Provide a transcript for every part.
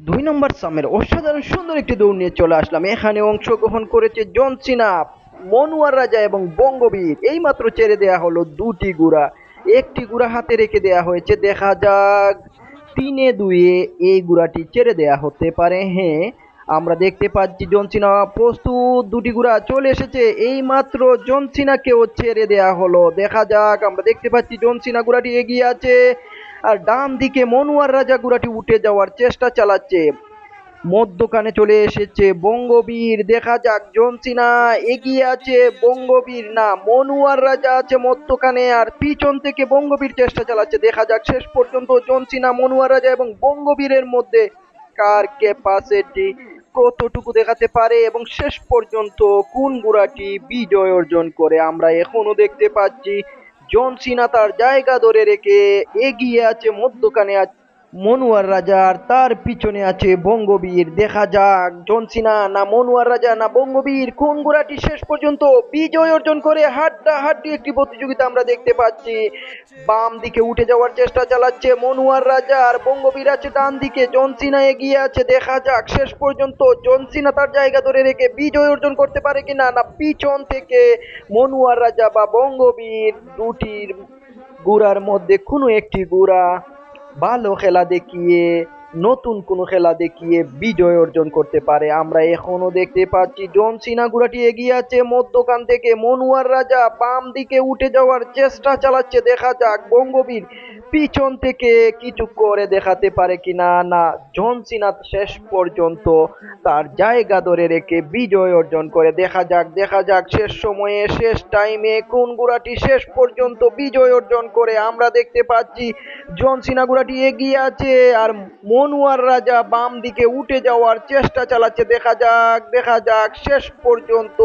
দুই নম্বর সামের অসাধারণ সুন্দর একটি দৌড় নিয়ে চলে আসলাম। এখানে অংশগ্রহণ করেছে জন সিনা মনোয়ার রাজা এবং বঙ্গবীর। এইমাত্র ছেড়ে দেয়া হলো দুটি গুড়া। একটি গুড়া হাতে রেখে দেয়া হয়েছে। দেখা যাক, তিনে দুয়ে এই গুড়াটি ছেড়ে দেয়া হতে পারে। হ্যাঁ আমরা দেখতে পাচ্ছি জনসিনা প্রস্তুত, দুটি গুড়া চলে এসেছে। এই মাত্র জনসিনাকেও ছেড়ে দেয়া হলো। দেখা যাক, আমরা দেখতে পাচ্ছি জনসিনা গুড়াটি এগিয়ে আছে। আর ডান দিকে মনোয়ার রাজা গুড়াটি উঠে যাওয়ার চেষ্টা চালাচ্ছে। মধ্যখানে চলে এসেছে বঙ্গবীর। দেখা যাক জনসিনা এগিয়ে আছে বঙ্গবীর। না, মনুয়ার রাজা আছে মধ্যখানে আর পিছন থেকে বঙ্গবীর চেষ্টা চালাচ্ছে। দেখা যাক, শেষ পর্যন্ত জনসিনা মনুয়ার রাজা এবং বঙ্গবীরের মধ্যে কার ক্যাপাসিটি কতটুকু দেখাতে পারে এবং শেষ পর্যন্ত কোন গুড়াটি বিজয় অর্জন করে। আমরা এখনও দেখতে পাচ্ছি জন সিনা তার জায়গা ধরে রেখে এগিয়ে আছে মধ্যখানে আছে মনোয়ার রাজা আর তার পিছনে আছে বঙ্গবীর। দেখা যাক জনসিনা না মনোয়ার রাজা না বঙ্গবীর, কোন গোড়াটি শেষ পর্যন্ত বিজয় অর্জন করে হাড্ডা হাড্ডি একটি প্রতিযোগিতা আমরা দেখতে পাচ্ছি। বাম দিকে উঠে যাওয়ার চেষ্টা চালাচ্ছে মনোয়ার রাজা আর বঙ্গবীর আছে ডান দিকে। জনসিনা এগিয়ে আছে, দেখা যাক শেষ পর্যন্ত জনসিনা তার জায়গা ধরে রেখে বিজয় অর্জন করতে পারে কিনা না পিছন থেকে মনোয়ার রাজা বা বঙ্গবীর দুটির গুড়ার মধ্যে কোনো একটি গুড়া ভালো খেলা দেখিয়ে নতুন কোনো খেলা দেখিয়ে বিজয় অর্জন করতে পারে। আমরা এখনও দেখতে পাচ্ছি, জন সিনা গুড়াটি এগিয়ে আছে, মধ্যখান থেকে মনোয়ার রাজা বাম দিকে উঠে যাওয়ার চেষ্টা চালাচ্ছে, দেখা যাক বঙ্গবীর পিছন থেকে কিছু করে দেখাতে পারে কিনা। না, জন সিনা শেষ পর্যন্ত তার জায়গা ধরে রেখে বিজয় অর্জন করে। দেখা যাক দেখা যাক, শেষ সময়ে, শেষ টাইমে কোন গুড়াটি শেষ পর্যন্ত বিজয় অর্জন করে। আমরা দেখতে পাচ্ছি, জন সিনা গুড়াটি এগিয়ে আছে আর মনুয়ার রাজা বাম দিকে উঠে যাওয়ার চেষ্টা চালাচ্ছে। দেখা যাক দেখা যাক, শেষ পর্যন্ত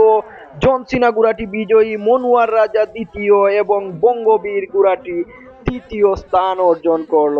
জনসিনা গুড়াটি বিজয়ী, মনুয়ার রাজা দ্বিতীয় এবং বঙ্গবীর গুড়াটি তৃতীয় স্থান অর্জন করল।